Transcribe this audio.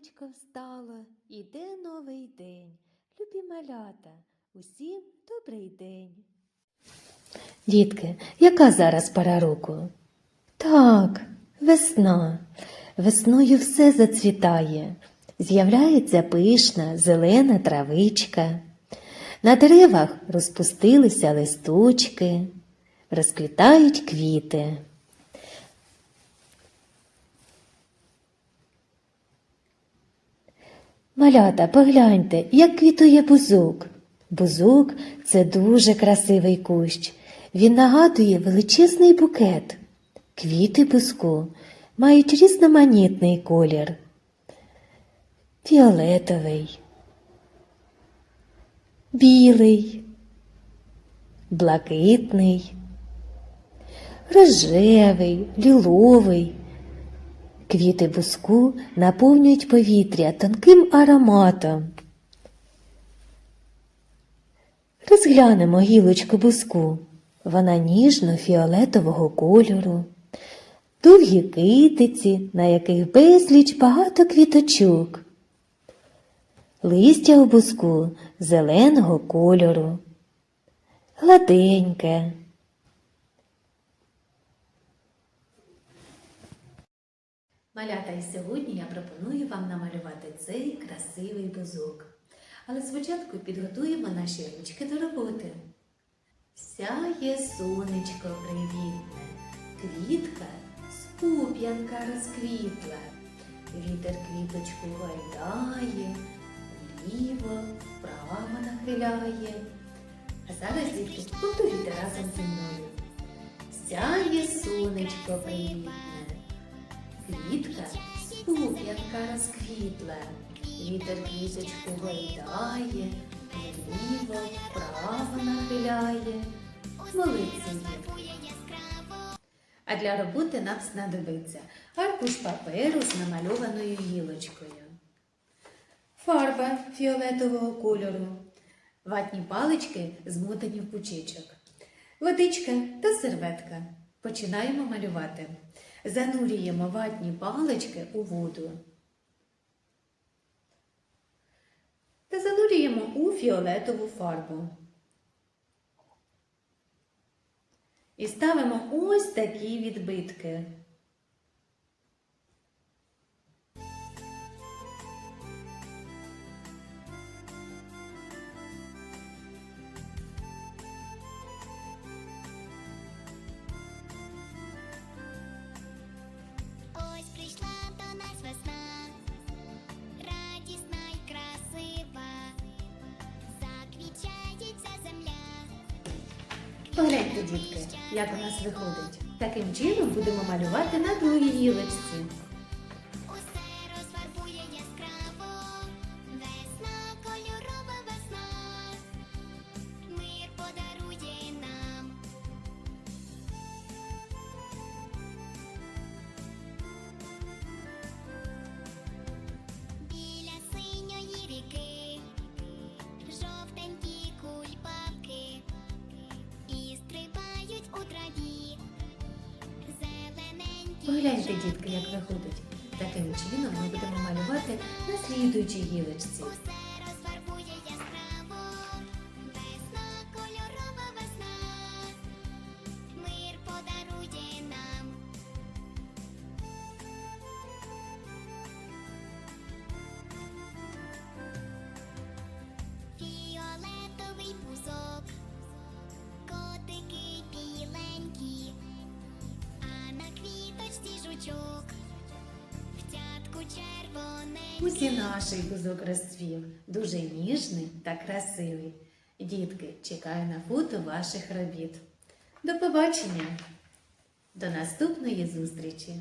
Сонечко встало, іде новий день. Любі малята, усім добрий день. Дітки, яка зараз пора року? Так, весна. Весною все зацвітає. З'являється пишна, зелена травичка. На деревах розпустилися листочки, розквітають квіти. Малята, погляньте, як квітує бузок. Бузок це дуже красивий кущ. Він нагадує величезний букет. Квіти бузку мають різноманітний колір. Фіолетовий, білий, блакитний, рожевий, ліловий. Квіти буску наповнюють повітря тонким ароматом. Розглянемо гілочку буску. Вона ніжно-фіолетового кольору, довгі китиці, на яких безліч багато квіточок. Листя у буску зеленого кольору, гладеньке. Малята, і сьогодні я пропоную вам намалювати цей красивий бузок. Але спочатку підготуємо наші ручки до роботи. Сяє сонечко привітне, квітка з пуп'янка розквітла. Вітер квіточку гойдає, вліво, вправо нахиляє. А зараз, дітки, повторюйте разом зі мною. Сяє сонечко привітне. Квітка пуп'янка розквітла, вітер квіточку гойдає, вліво, вправо нахиляє. Молодці, дітки. А для роботи нам знадобиться аркуш паперу з намальованою гілочкою, фарба фіолетового кольору, ватні палички змотані в пучечок, водичка та серветка. Починаємо малювати. Занурюємо ватні палички у воду. Та занурюємо у фіолетову фарбу. І ставимо ось такі відбитки. Погляньте, дітки, як у нас виходить. Таким чином будемо малювати на другій гілочці. Погляньте, дітки, як виходить. Таким чином ми будемо малювати на слідуючій гілочці. Ось і наш бузок розцвів, дуже ніжний та красивий. Дітки, чекаю на фото ваших робіт. До побачення! До наступної зустрічі!